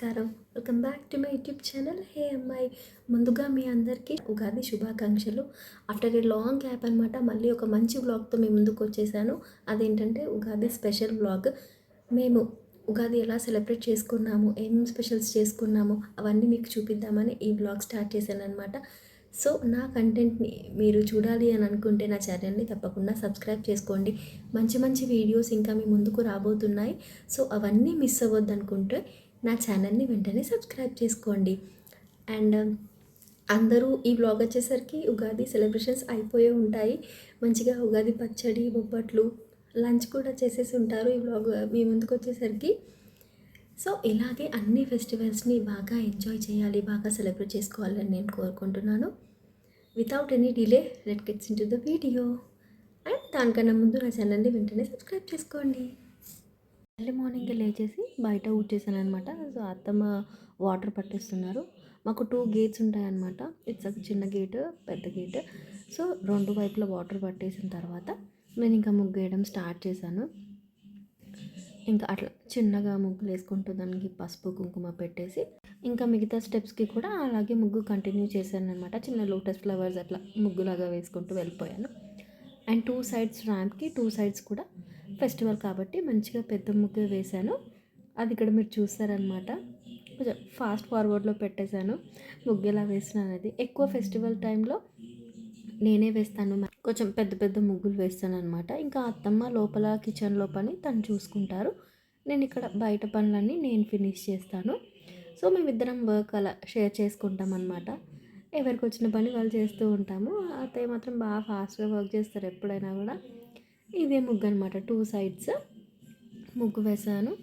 నమస్కారం. Welcome back to my YouTube channel. Hey అమ్మాయి. ముందుగా మీ అందరికీ ఉగాది శుభాకాంక్షలు. ఆఫ్టర్ ఏ లాంగ్ గ్యాప్ అనమాట మళ్ళీ ఒక మంచి వ్లాగ్తో మీ ముందుకు వచ్చేసాను. అదేంటంటే ఉగాది స్పెషల్ వ్లాగ్. మేము ఉగాది ఎలా సెలబ్రేట్ చేసుకున్నాము ఏం స్పెషల్స్ చేసుకున్నాము అవన్నీ మీకు చూపిద్దామని ఈ బ్లాగ్ స్టార్ట్ చేశాను అనమాట సో నా కంటెంట్ని మీరు చూడాలి అని అనుకుంటే నా ఛానల్ని తప్పకుండా సబ్స్క్రైబ్ చేసుకోండి. మంచి మంచి వీడియోస్ ఇంకా మీ ముందుకు రాబోతున్నాయి. సో అవన్నీ మిస్ అవ్వద్దు అనుకుంటే నా ఛానల్ని వెంటనే సబ్స్క్రైబ్ చేసుకోండి. అండ్ అందరూ ఈ బ్లాగ్ వచ్చేసరికి ఉగాది సెలబ్రేషన్స్ అయిపోయే ఉంటాయి. మంచిగా ఉగాది పచ్చడి బొబ్బట్లు లంచ్ కూడా చేసేసి ఉంటారు ఈ బ్లాగ్ మీ ముందుకు వచ్చేసరికి. సో ఇలాగే అన్ని ఫెస్టివల్స్ని బాగా ఎంజాయ్ చేయాలి బాగా సెలబ్రేట్ చేసుకోవాలని నేను కోరుకుంటున్నాను. Without any delay let gets into the video and దానికన్నా ముందు నా ఛానల్ని వెంటనే సబ్స్క్రైబ్ చేసుకోండి. ఎర్లీ మార్నింగ్ లేచేసి బయట ఊడ్చేసాను అనమాట సో అత్తమ్మ వాటర్ పట్టిస్తున్నారు. మాకు టూ గేట్స్ ఉంటాయన్నమాట ఇట్స్ ఒక చిన్న గేట్ పెద్ద గేట్. సో రెండు వైపుల వాటర్ పట్టేసిన తర్వాత నేను ఇంకా ముగ్గు వేయడం స్టార్ట్ చేశాను. ఇంకా అట్లా చిన్నగా ముగ్గులు వేసుకుంటూ దానికి పసుపు కుంకుమ పెట్టేసి ఇంకా మిగతా స్టెప్స్కి కూడా అలాగే ముగ్గు కంటిన్యూ చేశాను అనమాట చిన్న లోటస్ ఫ్లవర్స్ అట్లా ముగ్గులాగా వేసుకుంటూ వెళ్ళిపోయాను. అండ్ టూ సైడ్స్ ర్యాంప్కి టూ సైడ్స్ కూడా ఫెస్టివల్ కాబట్టి మంచిగా పెద్ద ముగ్గు వేశాను. అది ఇక్కడ మీరు చూస్తారనమాట కొంచెం ఫాస్ట్ ఫార్వర్డ్లో పెట్టేశాను. ముగ్గు ఎలా వేసినాను అది ఎక్కువ ఫెస్టివల్ టైంలో నేనే వేస్తాను. కొంచెం పెద్ద పెద్ద ముగ్గులు వేస్తాను అనమాట ఇంకా అత్తమ్మ లోపల కిచెన్లో పని తను చూసుకుంటారు. నేను ఇక్కడ బయట పనులన్నీ నేను ఫినిష్ చేస్తాను. సో మేమిద్దరం వర్క్ అలా షేర్ చేసుకుంటాం అనమాట ఎవరికి వచ్చిన పని వాళ్ళు చేస్తూ ఉంటాము. అత్తయ్య మాత్రం బాగా ఫాస్ట్గా వర్క్ చేస్తారు ఎప్పుడైనా కూడా. ఇదే ముగ్గు అనమాట టూ సైడ్స్ ముగ్గు వేసాను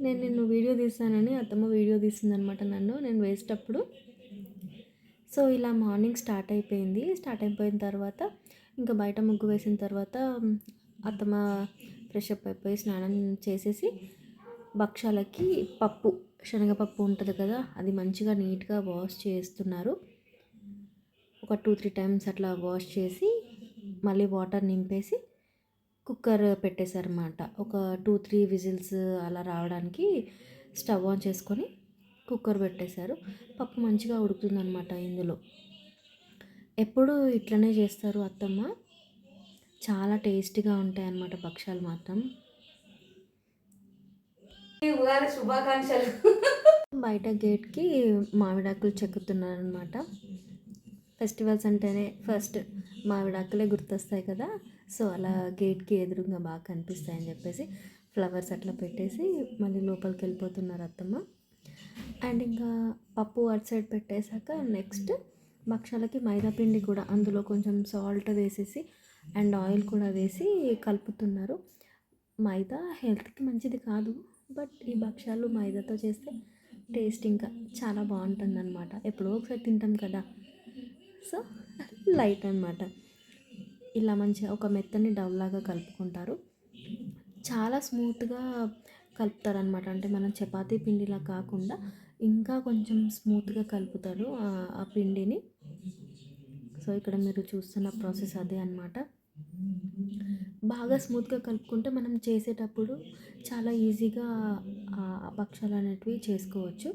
నేను నిన్ను వీడియో తీసానని అత్తమ్మ వీడియో తీసిందనమాట నన్ను. నేను వేసేటప్పుడు సో ఇలా మార్నింగ్ స్టార్ట్ అయిపోయింది. స్టార్ట్ అయిపోయిన తర్వాత ఇంకా బయట ముగ్గు వేసిన తర్వాత అత్తమ్మ ఫ్రెష్ అప్ అయిపోయి స్నానం చేసేసి భక్షాలకి పప్పు శనగపప్పు ఉంటుంది కదా అది మంచిగా నీట్గా వాష్ చేస్తున్నారు. ఒక టూ త్రీ టైమ్స్ అట్లా వాష్ చేసి మళ్ళీ వాటర్ నింపేసి కుక్కర్ పెట్టేశారన్నమాట. ఒక టూ త్రీ విజిల్స్ అలా రావడానికి స్టవ్ ఆన్ చేసుకొని కుక్కర్ పెట్టేశారు. పప్పు మంచిగా ఉడుకుతుందనమాట ఇందులో. ఎప్పుడు ఇట్లనే చేస్తారు అత్తమ్మ. చాలా టేస్టీగా ఉంటాయి అన్నమాట భక్ష్యాలు మాత్రం. శుభాకాంక్షలు. బయట గేట్కి మామిడాకులు చెక్కుతున్నారనమాట ఫెస్టివల్స్ అంటేనే ఫస్ట్ మామిడాకులే గుర్తొస్తాయి కదా. సో అలా గేట్కి ఎదురుగా బాగా కనిపిస్తాయని చెప్పేసి ఫ్లవర్స్ అట్లా పెట్టేసి మళ్ళీ లోపలికి వెళ్ళిపోతున్నారు అత్తమ్మ. అండ్ ఇంకా పప్పు అటు సైడ్ పెట్టేశాక నెక్స్ట్ భక్షాలకి మైదా పిండి కూడా అందులో కొంచెం సాల్ట్ వేసేసి అండ్ ఆయిల్ కూడా వేసి కలుపుతున్నారు. మైదా హెల్త్కి మంచిది కాదు బట్ ఈ భక్షాలు మైదాతో చేస్తే టేస్ట్ ఇంకా చాలా బాగుంటుంది అనమాట ఎప్పుడో ఒకసారి తింటాం కదా. సో లైట్ అనమాట ఇలా మంచిగా ఒక మెత్తని డవ్లాగా కలుపుకుంటారు. చాలా స్మూత్గా కలుపుతారనమాట అంటే మనం చపాతీ పిండిలా కాకుండా ఇంకా కొంచెం స్మూత్గా కలుపుతారు ఆ పిండిని. సో ఇక్కడ మీరు చూస్తున్న ప్రాసెస్ అదే అనమాట బాగా స్మూత్గా కలుపుకుంటే మనం చేసేటప్పుడు చాలా ఈజీగా భక్షాలు అనేటివి చేసుకోవచ్చు.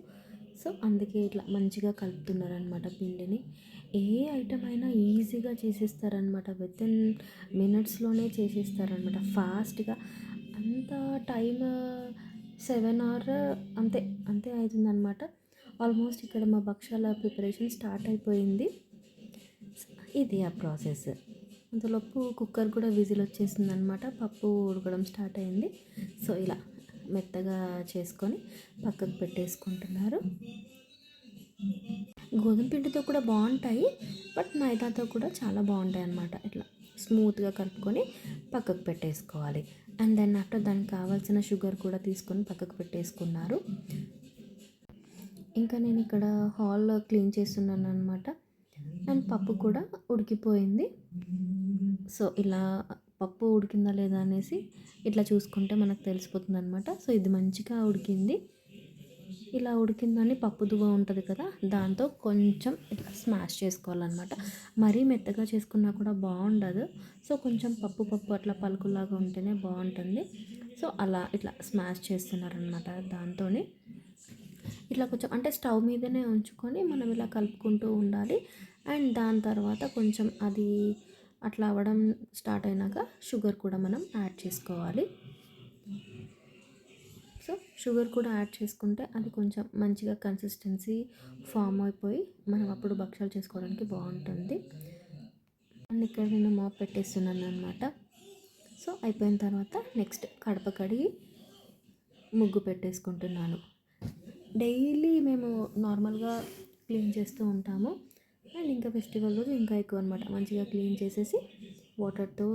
సో అందుకే ఇట్లా మంచిగా కలుపుతున్నారనమాట పిండిని. ఏ ఐటమ్ అయినా ఈజీగా చేసేస్తారనమాట విత్ ఇన్ మినిట్స్లోనే చేసేస్తారనమాట ఫాస్ట్గా అంత టైం సెవెన్ అవర్ అంతే అంతే అవుతుందనమాట ఆల్మోస్ట్ ఇక్కడ మా భక్షాల ప్రిపరేషన్ స్టార్ట్ అయిపోయింది. ఇది ఆ ప్రాసెస్ అంతలోపు కుక్కర్ కూడా విజిల్ వచ్చేసింది అనమాట పప్పు ఉడకడం స్టార్ట్ అయింది. సో ఇలా మెత్తగా చేసుకొని పక్కకు పెట్టేసుకుంటున్నారు. గోధుమ పిండితో కూడా బాగుంటాయి బట్ మైదాతో కూడా చాలా బాగుంటాయి అన్నమాట. ఇట్లా స్మూత్గా కలుపుకొని పక్కకు పెట్టేసుకోవాలి. అండ్ దెన్ ఆఫ్టర్ దానికి కావాల్సిన షుగర్ కూడా తీసుకొని పక్కకు పెట్టేసుకున్నారు. ఇంకా నేను ఇక్కడ హాల్ క్లీన్ చేస్తున్నాను అనమాట అండ్ పప్పు కూడా ఉడికిపోయింది. సో ఇలా పప్పు ఉడికిందా లేదా అనేసి ఇట్లా చూసుకుంటే మనకు తెలిసిపోతుంది అనమాట సో ఇది మంచిగా ఉడికింది. ఇలా ఉడికిందని పప్పు దువ్వ ఉంటుంది కదా దాంతో కొంచెం ఇట్లా స్మాష్ చేసుకోవాలన్నమాట. మరీ మెత్తగా చేసుకున్నా కూడా బాగుండదు. సో కొంచెం పప్పు పప్పు అట్లా పలుకులాగా ఉంటేనే బాగుంటుంది. సో అలా ఇట్లా స్మాష్ చేస్తున్నారనమాట దాంతో ఇట్లా కొంచెం అంటే స్టవ్ మీదనే ఉంచుకొని మనం ఇలా కలుపుకుంటూ ఉండాలి. అండ్ దాని తర్వాత కొంచెం అది అట్లా అవ్వడం స్టార్ట్ అయినాక షుగర్ కూడా మనం యాడ్ చేసుకోవాలి. సో షుగర్ కూడా యాడ్ చేసుకుంటే అది కొంచెం మంచిగా కన్సిస్టెన్సీ ఫామ్ అయిపోయి మనం అప్పుడు భక్షాలు చేసుకోవడానికి బాగుంటుంది. అండ్ ఇక్కడ నేను మాప్ పెట్టేస్తున్నాను అనమాట సో అయిపోయిన తర్వాత నెక్స్ట్ కడప కడిగి ముగ్గు పెట్టేసుకుంటున్నాను. డైలీ మేము నార్మల్గా క్లీన్ చేస్తూ ఉంటాము. అండ్ ఇంకా ఫెస్టివల్ రోజు ఇంకా ఎక్కువ అనమాట మంచిగా క్లీన్ చేసేసి వాటర్తో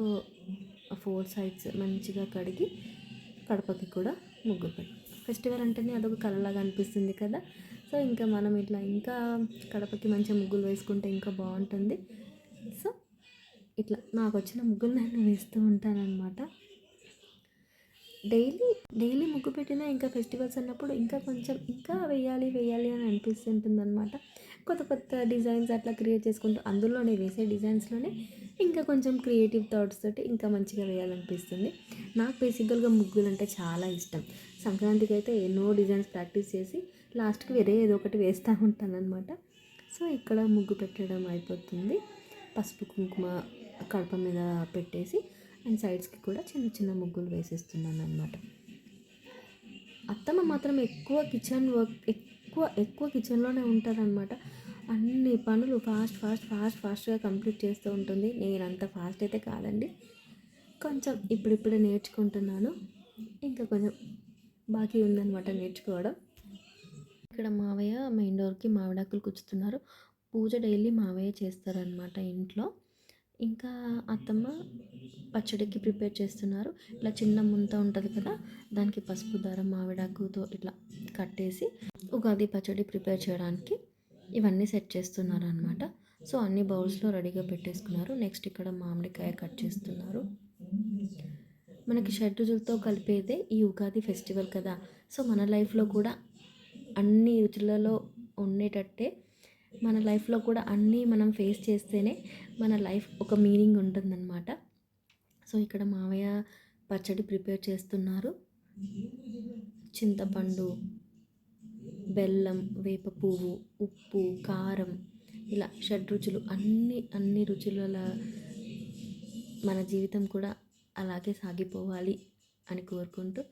ఫోర్ సైడ్స్ మంచిగా కడిగి కడపకి కూడా ముగ్గు పెట్టి ఫెస్టివల్ అంటేనే అదొక కలలాగా అనిపిస్తుంది కదా. సో ఇంకా మనం ఇట్లా ఇంకా కడపకి మంచిగా ముగ్గులు వేసుకుంటే ఇంకా బాగుంటుంది. సో ఇట్లా నాకు వచ్చిన ముగ్గులు నేను వేస్తూ ఉంటానన్నమాట. డైలీ డైలీ ముగ్గు పెట్టినా ఇంకా ఫెస్టివల్స్ అన్నప్పుడు ఇంకా కొంచెం ఇంకా వేయాలి వేయాలి అని అనిపిస్తుంటుంది అనమాట కొత్త కొత్త డిజైన్స్ అట్లా క్రియేట్ చేసుకుంటూ అందులోనే వేసే డిజైన్స్లోనే ఇంకా కొంచెం క్రియేటివ్ థాట్స్ తోటి ఇంకా మంచిగా వేయాలనిపిస్తుంది. నాకు బేసికల్గా ముగ్గులు అంటే చాలా ఇష్టం. సంక్రాంతికి అయితే ఎన్నో డిజైన్స్ ప్రాక్టీస్ చేసి లాస్ట్కి వేరే ఏదో ఒకటి వేస్తూ ఉంటాననమాట సో ఇక్కడ ముగ్గు పెట్టడం అయిపోతుంది. పసుపు కుంకుమ కడప మీద పెట్టేసి అండ్ సైడ్స్కి కూడా చిన్న చిన్న ముగ్గులు వేసేస్తున్నాను అనమాట అత్తమ్మ మాత్రం ఎక్కువ కిచెన్ వర్క్ ఎక్కువ ఎక్కువ కిచెన్లోనే ఉంటారనమాట అన్ని పనులు ఫాస్ట్ ఫాస్ట్ ఫాస్ట్ ఫాస్ట్గా కంప్లీట్ చేస్తూ ఉంటుంది. నేను అంత ఫాస్ట్ అయితే కాదండి. కొంచెం ఇప్పుడిప్పుడే నేర్చుకుంటున్నాను. ఇంకా కొంచెం బాకీ ఉందన్నమాట నేర్చుకోవడం. ఇక్కడ మావయ్య మెయిన్ డోర్కి మావిడాకులు కూర్చుతున్నారు. పూజ డైలీ మావయ్య చేస్తారనమాట ఇంట్లో. ఇంకా అత్తమ్మ పచ్చడికి ప్రిపేర్ చేస్తున్నారు. ఇట్లా చిన్న ముంత ఉంటుంది కదా దానికి పసుపు దారం మామిడాకుతో ఇట్లా కట్టేసి ఉగాది పచ్చడి ప్రిపేర్ చేయడానికి ఇవన్నీ సెట్ చేస్తున్నారు అనమాట సో అన్ని బౌల్స్లో రెడీగా పెట్టేసుకున్నారు. నెక్స్ట్ ఇక్కడ మామిడికాయ కట్ చేస్తున్నారు. మనకి షడ్ రుచులతో కలిపేదే ఈ ఉగాది ఫెస్టివల్ కదా. సో మన లైఫ్లో కూడా అన్ని రుచులలో ఉండేటట్టే మన లైఫ్లో కూడా అన్నీ మనం ఫేస్ చేస్తేనే మన లైఫ్ ఒక మీనింగ్ ఉంటుందన్నమాట. సో ఇక్కడ మావయ్య పచ్చడి ప్రిపేర్ చేస్తున్నారు. చింతపండు బెల్లం వేప పువ్వు ఉప్పు కారం ఇలా షడ్ రుచులు అన్ని అన్ని రుచుల మన జీవితం కూడా అలాగే సాగిపోవాలి అని కోరుకుంటూ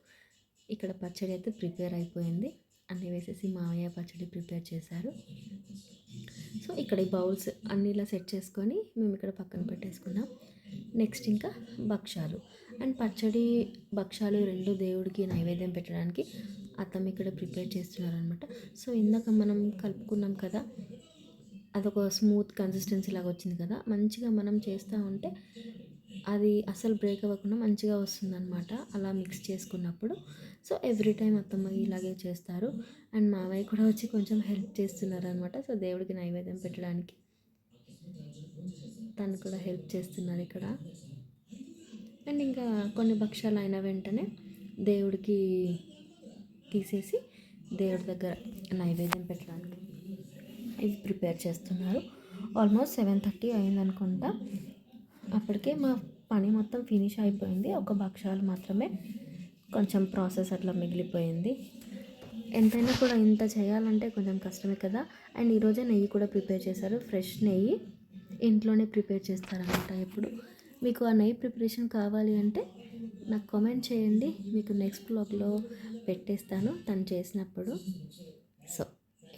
ఇక్కడ పచ్చడి అయితే ప్రిపేర్ అయిపోయింది. అన్నీ వేసేసి మావయ్య పచ్చడి ప్రిపేర్ చేశారు. సో ఇక్కడ ఈ బౌల్స్ అన్నీ ఇలా సెట్ చేసుకొని మేము ఇక్కడ పక్కన పెట్టేసుకున్నాం నెక్స్ట్ ఇంకా భక్షాలు. అండ్ పచ్చడి భక్షాలు రెండు దేవుడికి నైవేద్యం పెట్టడానికి అత్తమ్మ ఇక్కడ ప్రిపేర్ చేస్తున్నారనమాట. సో ఇందాక మనం కలుపుకున్నాం కదా అదొక స్మూత్ కన్సిస్టెన్సీ లాగా వచ్చింది కదా మంచిగా మనం చేస్తూ ఉంటే అది అసలు బ్రేక్ అవ్వకుండా మంచిగా వస్తుందన్నమాట అలా మిక్స్ చేసుకున్నప్పుడు. సో ఎవ్రీ టైం అత్తమ్మ ఇలాగే చేస్తారు. అండ్ మావయ్య కూడా వచ్చి కొంచెం హెల్ప్ చేస్తున్నారు అనమాట సో దేవుడికి నైవేద్యం పెట్టడానికి తను కూడా హెల్ప్ చేస్తున్నారు ఇక్కడ. అండ్ ఇంకా కొన్ని భక్ష్యాలు అయిన వెంటనే దేవుడికి తీసేసి దేవుడి దగ్గర నైవేద్యం పెట్టడానికి ఇది ప్రిపేర్ చేస్తున్నారు. ఆల్మోస్ట్ సెవెన్ థర్టీ అయిందనుకుంటా. అప్పటికే మా పని మొత్తం ఫినిష్ అయిపోయింది. ఒక భక్షాలు మాత్రమే కొంచెం ప్రాసెస్ అట్లా మిగిలిపోయింది. ఎంతైనా కూడా ఇంత చేయాలంటే కొంచెం కష్టమే కదా. అండ్ ఈరోజే నెయ్యి కూడా ప్రిపేర్ చేశారు. ఫ్రెష్ నెయ్యి ఇంట్లోనే ప్రిపేర్ చేస్తారనమాట ఎప్పుడు. మీకు ఆ నెయ్యి ప్రిపరేషన్ కావాలి అంటే నాకు కామెంట్ చేయండి. మీకు నెక్స్ట్ బ్లాగ్లో పెట్టేస్తాను తను చేసినప్పుడు. సో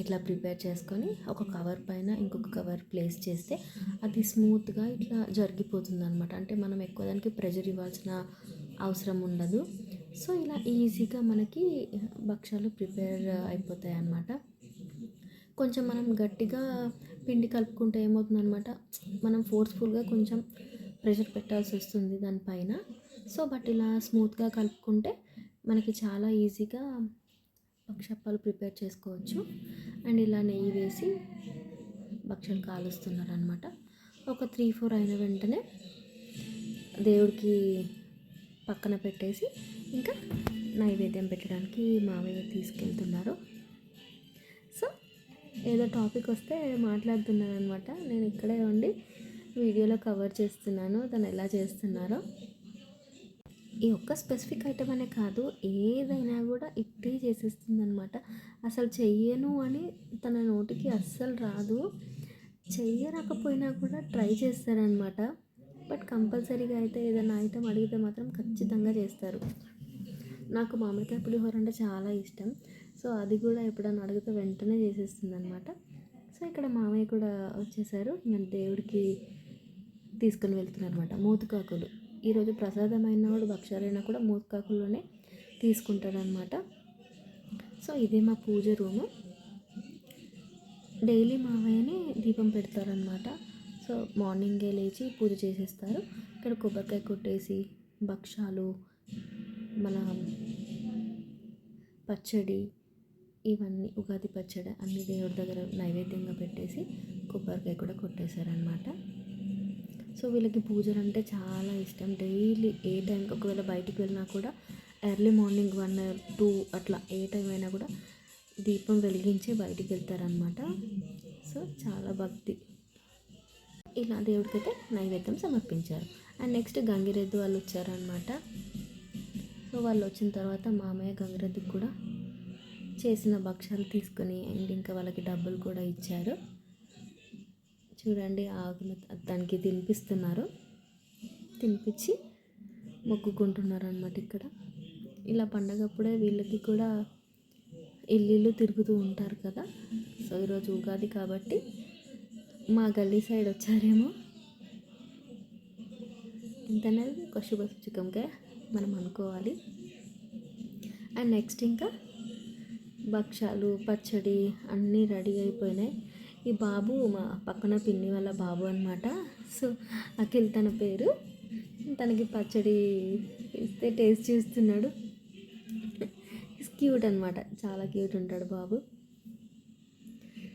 ఇట్లా ప్రిపేర్ చేసుకొని ఒక కవర్ పైన ఇంకొక కవర్ ప్లేస్ చేస్తే అది స్మూత్గా ఇట్లా జరిగిపోతుంది అనమాట అంటే మనం ఎక్కువ దానికి ప్రెజర్ ఇవ్వాల్సిన అవసరం ఉండదు. సో ఇలా ఈజీగా మనకి భక్షాలు ప్రిపేర్ అయిపోతాయి అన్నమాట కొంచెం మనం గట్టిగా పిండి కలుపుకుంటే ఏమవుతుందన్నమాట మనం ఫోర్స్ఫుల్గా కొంచెం ప్రెషర్ పెట్టాల్సి వస్తుంది దానిపైన. సో బట్ ఇలా స్మూత్గా కలుపుకుంటే మనకి చాలా ఈజీగా భక్షప్పాలు ప్రిపేర్ చేసుకోవచ్చు. అండ్ ఇలా నెయ్యి వేసి భక్షలు కాలుస్తున్నారు అనమాట ఒక త్రీ ఫోర్ అయిన వెంటనే దేవుడికి పక్కన పెట్టేసి ఇంకా నైవేద్యం పెట్టడానికి మావయ్య తీసుకెళ్తున్నారు. సో ఏదో టాపిక్ వస్తే మాట్లాడుతున్నాను అనమాట నేను ఇక్కడే ఉండి వీడియోలో కవర్ చేస్తున్నాను. తను ఎలా చేస్తున్నారో. ఈ ఒక్క స్పెసిఫిక్ ఐటమ్ అనే కాదు ఏదైనా కూడా ఇట్టే చేసేస్తుంది అనమాట అసలు చెయ్యను అని తన నోటికి అస్సలు రాదు. చెయ్యరాకపోయినా కూడా ట్రై చేస్తారనమాట బట్ కంపల్సరీగా అయితే ఏదైనా ఐటమ్ అడిగితే మాత్రం ఖచ్చితంగా చేస్తారు. నాకు మామిడికాయ పులిహోర అంటే చాలా ఇష్టం. సో అది కూడా ఎప్పుడైనా అడిగితే వెంటనే చేసేస్తుంది అనమాట సో ఇక్కడ మామయ్య కూడా వచ్చేసారు. ఇంకా దేవుడికి తీసుకొని వెళ్తున్నారు అనమాట మూతుకాకులు. ఈరోజు ప్రసాదమైన వాడు భక్షాలైనా కూడా మూతకాకుల్లోనే తీసుకుంటారనమాట సో ఇదే మా పూజ రూము. డైలీ మావయ్యని దీపం పెడతారనమాట సో మార్నింగే లేచి పూజ చేసేస్తారు. ఇక్కడ కొబ్బరికాయ కొట్టేసి భక్షాలు మన పచ్చడి ఇవన్నీ ఉగాది పచ్చడి అన్ని దేవుడి దగ్గర నైవేద్యంగా పెట్టేసి కొబ్బరికాయ కూడా కొట్టేశారనమాట సో వీళ్ళకి పూజలు అంటే చాలా ఇష్టం. డైలీ ఏ టైంకి ఒకవేళ బయటికి వెళ్ళినా కూడా ఎర్లీ మార్నింగ్ వన్ టూ అట్లా ఏ టైం అయినా కూడా దీపం వెలిగించి బయటికి వెళ్తారనమాట సో చాలా భక్తి. ఇలా దేవుడికైతే నైవేద్యం సమర్పించారు. అండ్ నెక్స్ట్ గంగిరెద్దు వాళ్ళు వచ్చారనమాట సో వాళ్ళు వచ్చిన తర్వాత మామయ్య గంగిరెద్దుకి కూడా చేసిన భక్ష్యాలు తీసుకొని అండ్ ఇంకా వాళ్ళకి డబ్బులు కూడా ఇచ్చారు. చూడండి ఆకులు దానికి తినిపిస్తున్నారు. తినిపించి మొక్కుకుంటున్నారు అనమాట ఇక్కడ. ఇలా పండగప్పుడే వీళ్ళకి కూడా ఇల్లు తిరుగుతూ ఉంటారు కదా. సో ఈరోజు ఉగాది కాబట్టి మా గల్లీ సైడ్ వచ్చారేమో. ఎంతనేది ఒక శుభ సూచకంగా మనం అనుకోవాలి. అండ్ నెక్స్ట్ ఇంకా భక్షాలు పచ్చడి అన్నీ రెడీ అయిపోయినాయి. ఈ బాబు మా పక్కన పిన్ని వాళ్ళ బాబు అనమాట సో అఖిల్ తన పేరు. తనకి పచ్చడి ఇస్తే టేస్ట్ చేస్తున్నాడు. క్యూట్ అనమాట చాలా క్యూట్ ఉంటాడు బాబు.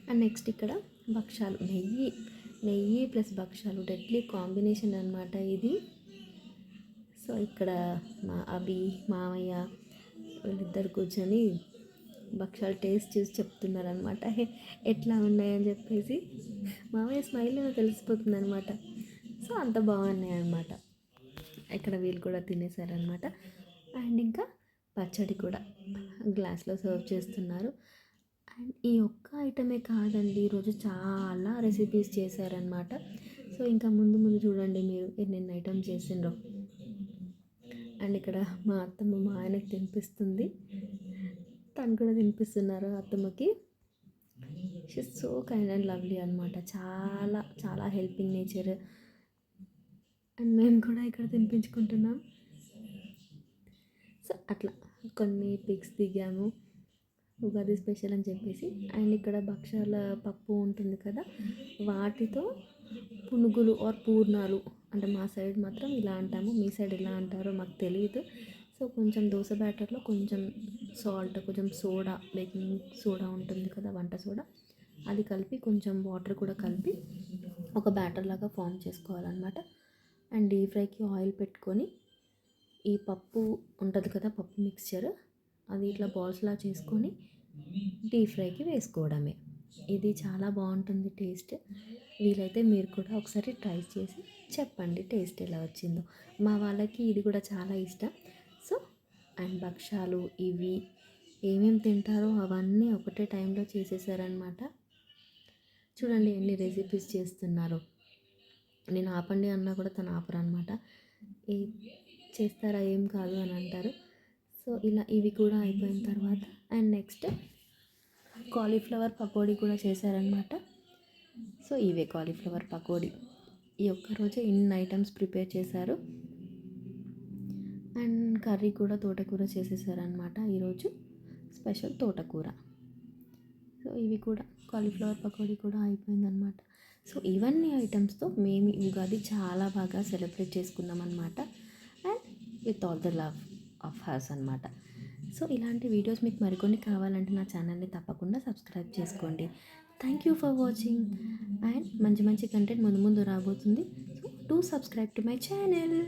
అండ్ నెక్స్ట్ ఇక్కడ భక్షాలు. నెయ్యి. నెయ్యి ప్లస్ భక్షాలు. డెడ్లీ కాంబినేషన్ అనమాట ఇది. సో ఇక్కడ మా అభి మామయ్య వీళ్ళిద్దరు కూర్చొని భక్షాలు టేస్ట్ చూసి చెప్తున్నారు అనమాట ఎట్లా ఉన్నాయని చెప్పేసి మామయ్య స్మైల్ తెలిసిపోతుంది అనమాట సో అంత బాగున్నాయి అనమాట ఇక్కడ వీళ్ళు కూడా తినేసారనమాట అండ్ ఇంకా పచ్చడి కూడా గ్లాస్లో సర్వ్ చేస్తున్నారు. అండ్ ఈ ఒక్క ఐటమే కాదండి ఈరోజు చాలా రెసిపీస్ చేశారనమాట సో ఇంకా ముందు ముందు చూడండి మీరు ఎన్నెన్ని ఐటమ్ చేసిండ్రో. అండ్ ఇక్కడ మా అత్తమ్మ మా ఆయనకి తినిపిస్తుంది. తను కూడా తినిపిస్తున్నారు అత్తమ్మకి? She's so kind and lovely అనమాట చాలా చాలా హెల్పింగ్ నేచర్ అండ్ మేము కూడా ఇక్కడ తినిపించుకుంటున్నాం. సో అట్లా కొన్ని పిక్స్ దిగాము. ఉగాది స్పెషల్ అని చెప్పేసి. అండ్ ఇక్కడ భక్షాల పప్పు ఉంటుంది కదా వాటితో పునుగులు ఆర్ పూర్ణాలు. అంటే మా సైడ్ మాత్రం ఇలా అంటాము. మీ సైడ్ ఎలా అంటారో మాకు తెలియదు. సో కొంచెం దోశ బ్యాటర్లో కొంచెం సాల్ట్ కొంచెం సోడా బేకింగ్ సోడా ఉంటుంది కదా వంట సోడా. అది కలిపి కొంచెం వాటర్ కూడా కలిపి ఒక బ్యాటర్ లాగా ఫామ్ చేసుకోవాలన్నమాట. అండ్ డీప్ ఫ్రైకి ఆయిల్ పెట్టుకొని ఈ పప్పు ఉంటుంది కదా పప్పు మిక్స్చర్ అది ఇట్లా బాల్స్లా చేసుకొని డీప్ ఫ్రైకి వేసుకోవడమే. ఇది చాలా బాగుంటుంది టేస్ట్. వీలైతే మీరు కూడా ఒకసారి ట్రై చేసి చెప్పండి టేస్ట్ ఎలా వచ్చిందో. మా వాళ్ళకి ఇది కూడా చాలా ఇష్టం. అండ్ భక్షాలు ఇవి ఏమేమి తింటారో అవన్నీ ఒకటే టైంలో చేసేసారనమాట చూడండి ఎన్ని రెసిపీస్ చేస్తున్నారు. నేను ఆపండి అన్నా కూడా తను ఆపరనమాట ఏ చేస్తారా ఏం కాదు అని అంటారు. సో ఇలా ఇవి కూడా అయిపోయిన తర్వాత అండ్ నెక్స్ట్ కాలీఫ్లవర్ పకోడీ కూడా చేశారనమాట సో ఇవే కాలీఫ్లవర్ పకోడీ. ఈ ఒక్కరోజే ఇన్ని ఐటమ్స్ ప్రిపేర్ చేశారు. అండ్ కర్రీ కూడా తోటకూర చేసేసారనమాట ఈరోజు. స్పెషల్ తోటకూర. సో ఇవి కూడా కాలీఫ్లవర్ పకోడీ కూడా అయిపోయిందనమాట సో ఇవన్నీ ఐటమ్స్తో మేము ఉగాది చాలా బాగా సెలబ్రేట్ చేసుకున్నాం అనమాట with all the love of hers అనమాట సో ఇలాంటి వీడియోస్ మీకు మరికొన్ని కావాలంటే నా ఛానల్ని తప్పకుండా సబ్స్క్రైబ్ చేసుకోండి. Thank you for watching and మంచి మంచి కంటెంట్ ముందు ముందు రాబోతుంది. So to subscribe to my channel